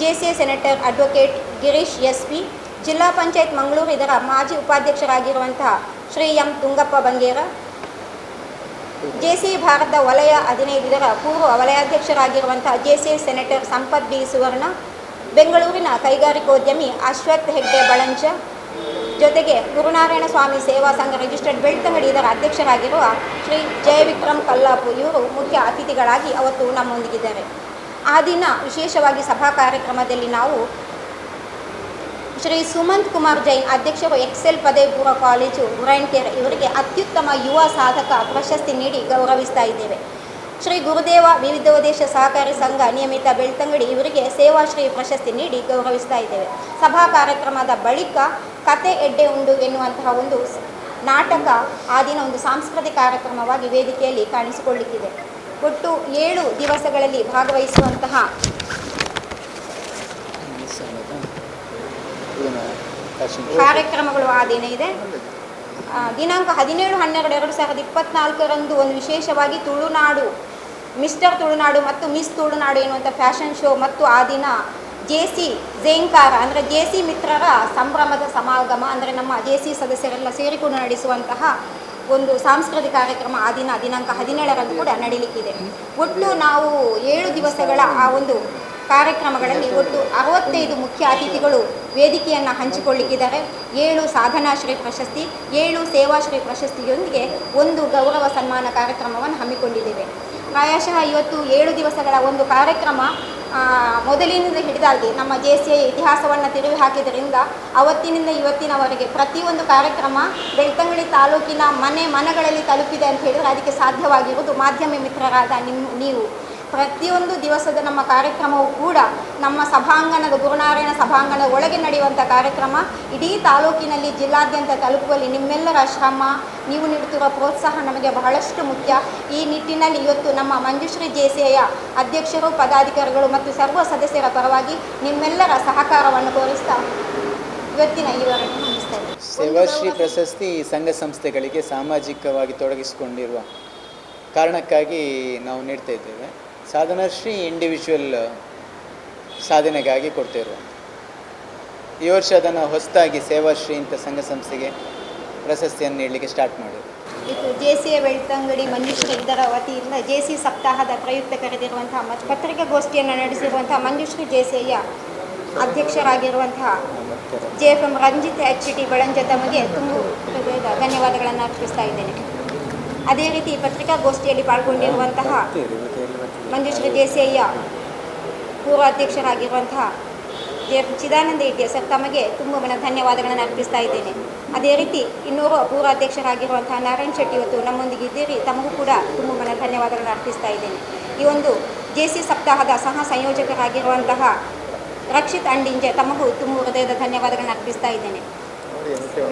S3: J C senator advocate Girish S P ಜಿಲ್ಲಾ ಪಂಚಾಯತ್ ಮಂಗಳೂರು ಇದರ ಮಾಜಿ ಉಪಾಧ್ಯಕ್ಷರಾಗಿರುವಂತಹ Shri M Tungappa Bangera, J C Bharat ವಲಯ ಹದಿನೈದು ಇದರ ಪೂರ್ವ ವಲಯಾಧ್ಯಕ್ಷರಾಗಿರುವಂತಹ J C senator Sampath B Suvarna, ಬೆಂಗಳೂರಿನ ಕೈಗಾರಿಕೋದ್ಯಮಿ ಅಶ್ವಥ್ ಹೆಗ್ಡೆ ಬಳಂಚ, ಜೊತೆಗೆ ಗುರುನಾರಾಯಣ ಸ್ವಾಮಿ ಸೇವಾ ಸಂಘ ರಿಜಿಸ್ಟರ್ಡ್ ಬೆಳ್ತಂಗಡಿ ಇದರ ಅಧ್ಯಕ್ಷರಾಗಿರುವ ಶ್ರೀ ಜಯವಿಕ್ರಮ್ ಕಲ್ಲಾಪು ಇವರು ಮುಖ್ಯ ಅತಿಥಿಗಳಾಗಿ ಅವತ್ತು ನಮ್ಮೊಂದಿಗಿದ್ದಾರೆ. ಆ ದಿನ ವಿಶೇಷವಾಗಿ ಸಭಾ ಕಾರ್ಯಕ್ರಮದಲ್ಲಿ ನಾವು ಶ್ರೀ ಸುಮಂತ್ ಕುಮಾರ್ ಜೈನ್ ಅಧ್ಯಕ್ಷರು ಎಕ್ಸೆಲ್ ಪದವಿ ಪೂರ್ವ ಕಾಲೇಜು ಗುರಾಯಣಕೆರೆ ಇವರಿಗೆ ಅತ್ಯುತ್ತಮ ಯುವ ಸಾಧಕ ಪ್ರಶಸ್ತಿ ನೀಡಿ ಗೌರವಿಸ್ತಾ ಇದ್ದೇವೆ. ಶ್ರೀ ಗುರುದೇವ ವಿವಿಧೋದೇಶ ಸಹಕಾರಿ ಸಂಘ ನಿಯಮಿತ ಬೆಳ್ತಂಗಡಿ ಇವರಿಗೆ ಸೇವಾಶ್ರೀ ಪ್ರಶಸ್ತಿ ನೀಡಿ ಗೌರವಿಸ್ತಾ ಇದ್ದೇವೆ. ಸಭಾ ಕಾರ್ಯಕ್ರಮದ ಬಳಿಕ ಕತೆ ಎಡ್ಡೆ ಉಂಡು ಎನ್ನುವಂತಹ ಒಂದು ನಾಟಕ, ಆ ದಿನ ಒಂದು ಸಾಂಸ್ಕೃತಿಕ ಕಾರ್ಯಕ್ರಮವಾಗಿ ವೇದಿಕೆಯಲ್ಲಿ ಕಾಣಿಸಿಕೊಳ್ಳುತ್ತಿದೆ. ಒಟ್ಟು ಏಳು ದಿವಸಗಳಲ್ಲಿ ಭಾಗವಹಿಸುವಂತಹ ಕಾರ್ಯಕ್ರಮಗಳು ಆ ದಿನ ಇದೆ. ದಿನಾಂಕ ಹದಿನೇಳು, ಹನ್ನೆರಡು, ಎರಡು ಸಾವಿರದ ಇಪ್ಪತ್ನಾಲ್ಕರಂದು ಒಂದು ವಿಶೇಷವಾಗಿ ತುಳುನಾಡು, ಮಿಸ್ಟರ್ ತುಳುನಾಡು ಮತ್ತು ಮಿಸ್ ತುಳುನಾಡು ಎನ್ನುವಂಥ ಫ್ಯಾಷನ್ ಶೋ ಮತ್ತು ಆ ದಿನ ಜೆ ಸಿ ಜೇಂಕಾರ, ಅಂದರೆ ಜೆ ಸಿ ಮಿತ್ರರ ಸಂಭ್ರಮದ ಸಮಾಗಮ, ಅಂದರೆ ನಮ್ಮ ಜೆ ಸಿ ಸದಸ್ಯರೆಲ್ಲ ಸೇರಿಕೊಂಡು ನಡೆಸುವಂತಹ ಒಂದು ಸಾಂಸ್ಕೃತಿಕ ಕಾರ್ಯಕ್ರಮ ಆ ದಿನ, ದಿನಾಂಕ ಹದಿನೇಳರಂದು ಕೂಡ ನಡೀಲಿಕ್ಕಿದೆ. ಒಟ್ಟು ನಾವು ಏಳು ದಿವಸಗಳ ಆ ಒಂದು ಕಾರ್ಯಕ್ರಮಗಳಲ್ಲಿ ಒಟ್ಟು ಅರವತ್ತೈದು ಮುಖ್ಯ ಅತಿಥಿಗಳು ವೇದಿಕೆಯನ್ನು ಹಂಚಿಕೊಳ್ಳಿಕ್ಕಿದ್ದಾರೆ. ಏಳು ಸಾಧನಾಶ್ರೀ ಪ್ರಶಸ್ತಿ, ಏಳು ಸೇವಾಶ್ರೀ ಪ್ರಶಸ್ತಿಯೊಂದಿಗೆ ಒಂದು ಗೌರವ ಸನ್ಮಾನ ಕಾರ್ಯಕ್ರಮವನ್ನು ಹಮ್ಮಿಕೊಂಡಿದ್ದೇವೆ. ಪ್ರಾಯಶಃ ಇವತ್ತು ಏಳು ದಿವಸಗಳ ಒಂದು ಕಾರ್ಯಕ್ರಮ ಮೊದಲಿನಿಂದ ಹಿಡಿದಾಗಿ ನಮ್ಮ ಜೆ ಸಿ ಐ ಇತಿಹಾಸವನ್ನು ತಿರುವಿ ಹಾಕಿದ್ದರಿಂದ ಅವತ್ತಿನಿಂದ ಇವತ್ತಿನವರೆಗೆ ಪ್ರತಿಯೊಂದು ಕಾರ್ಯಕ್ರಮ ಬೆಳ್ತಂಗಡಿ ತಾಲೂಕಿನ ಮನೆ ಮನಗಳಲ್ಲಿ ತಲುಪಿದೆ ಅಂತ ಹೇಳಿದರೆ ಅದಕ್ಕೆ ಸಾಧ್ಯವಾಗಿರುವುದು ಮಾಧ್ಯಮ ಮಿತ್ರರಾದ ನಿಮ್ಮ, ನೀವು. ಪ್ರತಿಯೊಂದು ದಿವಸದ ನಮ್ಮ ಕಾರ್ಯಕ್ರಮವು ಕೂಡ ನಮ್ಮ ಸಭಾಂಗಣದ, ಗುರುನಾರಾಯಣ ಸಭಾಂಗಣದ ಒಳಗೆ ನಡೆಯುವಂಥ ಕಾರ್ಯಕ್ರಮ. ಇಡೀ ತಾಲೂಕಿನಲ್ಲಿ ಜಿಲ್ಲಾದ್ಯಂತ ತಲುಪುವಲ್ಲಿ ನಿಮ್ಮೆಲ್ಲರ ಶ್ರಮ, ನೀವು ನೀಡುತ್ತಿರುವ ಪ್ರೋತ್ಸಾಹ ನಮಗೆ ಬಹಳಷ್ಟು ಮುಖ್ಯ. ಈ ನಿಟ್ಟಿನಲ್ಲಿ ಇವತ್ತು ನಮ್ಮ ಮಂಜುಶ್ರೀ ಜೇಸಿಯ ಅಧ್ಯಕ್ಷರು, ಪದಾಧಿಕಾರಿಗಳು ಮತ್ತು ಸರ್ವ ಸದಸ್ಯರ ಪರವಾಗಿ ನಿಮ್ಮೆಲ್ಲರ ಸಹಕಾರವನ್ನು ತೋರಿಸ್ತಾ ಇವತ್ತಿನ ಈ
S2: ಸೇವಾಶ್ರೀ ಪ್ರಶಸ್ತಿ ಸಂಘ ಸಂಸ್ಥೆಗಳಿಗೆ ಸಾಮಾಜಿಕವಾಗಿ ತೊಡಗಿಸಿಕೊಂಡಿರುವ ಕಾರಣಕ್ಕಾಗಿ ನಾವು ನೀಡ್ತಾ ಇದ್ದೇವೆ. ಸಾಧನಶ್ರೀ ಇಂಡಿವಿಜುವಲ್ ಸಾಧನೆಗಾಗಿ ಕೊಡ್ತಿರುವ ಈ ವರ್ಷ ಅದನ್ನು ಹೊಸದಾಗಿ ಸೇವಾಶ್ರೀ ಅಂತ ಸಂಘ ಸಂಸ್ಥೆಗೆ ಪ್ರಶಸ್ತಿಯನ್ನು ನೀಡಲಿಕ್ಕೆ ಸ್ಟಾರ್ಟ್ ಮಾಡಿದ್ರು.
S3: ಇದು ಜೆ ಸಿ ಬೆಳ್ತಂಗಡಿ ಮಂಜುಷ್ ಇದರ ವತಿಯಿಂದ ಜೆ ಸಿ ಸಪ್ತಾಹದ ಪ್ರಯುಕ್ತ ಕರೆದಿರುವಂತಹ ಮತ್ತು ಪತ್ರಿಕಾಗೋಷ್ಠಿಯನ್ನು ನಡೆಸಿರುವಂತಹ ಮಂಜುಶ್ರೀ ಜೆ ಸಿ ಐಯ ಅಧ್ಯಕ್ಷರಾಗಿರುವಂತಹ J F M Ranjith H T Balanja ತಮಗೆ ತುಂಬ ಧನ್ಯವಾದಗಳನ್ನು ಅರ್ಪಿಸ್ತಾ ಇದ್ದೇನೆ. ಅದೇ ರೀತಿ ಪತ್ರಿಕಾಗೋಷ್ಠಿಯಲ್ಲಿ ಪಾಲ್ಗೊಂಡಿರುವಂತಹ ಮಂಜುಶ್ರೀ ಸಿ ಪೂರ್ವಾಧ್ಯಕ್ಷರಾಗಿರುವಂತಹ ಜೆ ಚಿದಾನಂದ ಇಟ್ಟಿಯ ಸರ್, ತಮಗೆ ತುಂಬ ಮನ ಧನ್ಯವಾದಗಳನ್ನು ಅರ್ಪಿಸ್ತಾ ಇದ್ದೇನೆ. ಅದೇ ರೀತಿ ಇನ್ನೂರು ಪೂರ್ವ ಅಧ್ಯಕ್ಷರಾಗಿರುವಂತಹ ನಾರಾಯಣ್ ಶೆಟ್ಟಿ ಇವತ್ತು ನಮ್ಮೊಂದಿಗೆ ಇದ್ದೀರಿ. ತಮಗೂ ಕೂಡ ತುಂಬ ಮನ ಧನ್ಯವಾದಗಳನ್ನು ಅರ್ಪಿಸ್ತಾ ಇದ್ದೇನೆ. ಈ ಒಂದು ಜೆ ಸಿ ಸಪ್ತಾಹದ ಸಹ ಸಂಯೋಜಕರಾಗಿರುವಂತಹ ರಕ್ಷಿತ್ ಅಂಡಿಂಜೆ ತಮಗೂ ತುಂಬ ಹೃದಯದ ಧನ್ಯವಾದಗಳನ್ನು ಅರ್ಪಿಸ್ತಾ ಇದ್ದೇನೆ.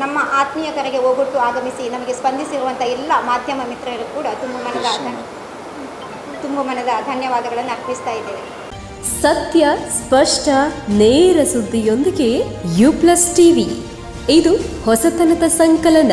S3: ನಮ್ಮ ಆತ್ಮೀಯ ಕರೆಗೆ ಹೋಗೊಟ್ಟು ಆಗಮಿಸಿ ನಮಗೆ ಸ್ಪಂದಿಸಿರುವಂಥ ಎಲ್ಲ ಮಾಧ್ಯಮ ಮಿತ್ರರು ಕೂಡ ತುಂಬ ಮನದ ತುಂಬ ಮನದ ಧನ್ಯವಾದಗಳನ್ನು ಅರ್ಪಿಸ್ತಾ ಇದ್ದೇನೆ.
S4: ಸತ್ಯ, ಸ್ಪಷ್ಟ, ನೇರ ಸುದ್ದಿಯೊಂದಿಗೆ ಯು ಪ್ಲಸ್ ಟಿವಿ. ಇದು ಹೊಸತನದ ಸಂಕಲನ.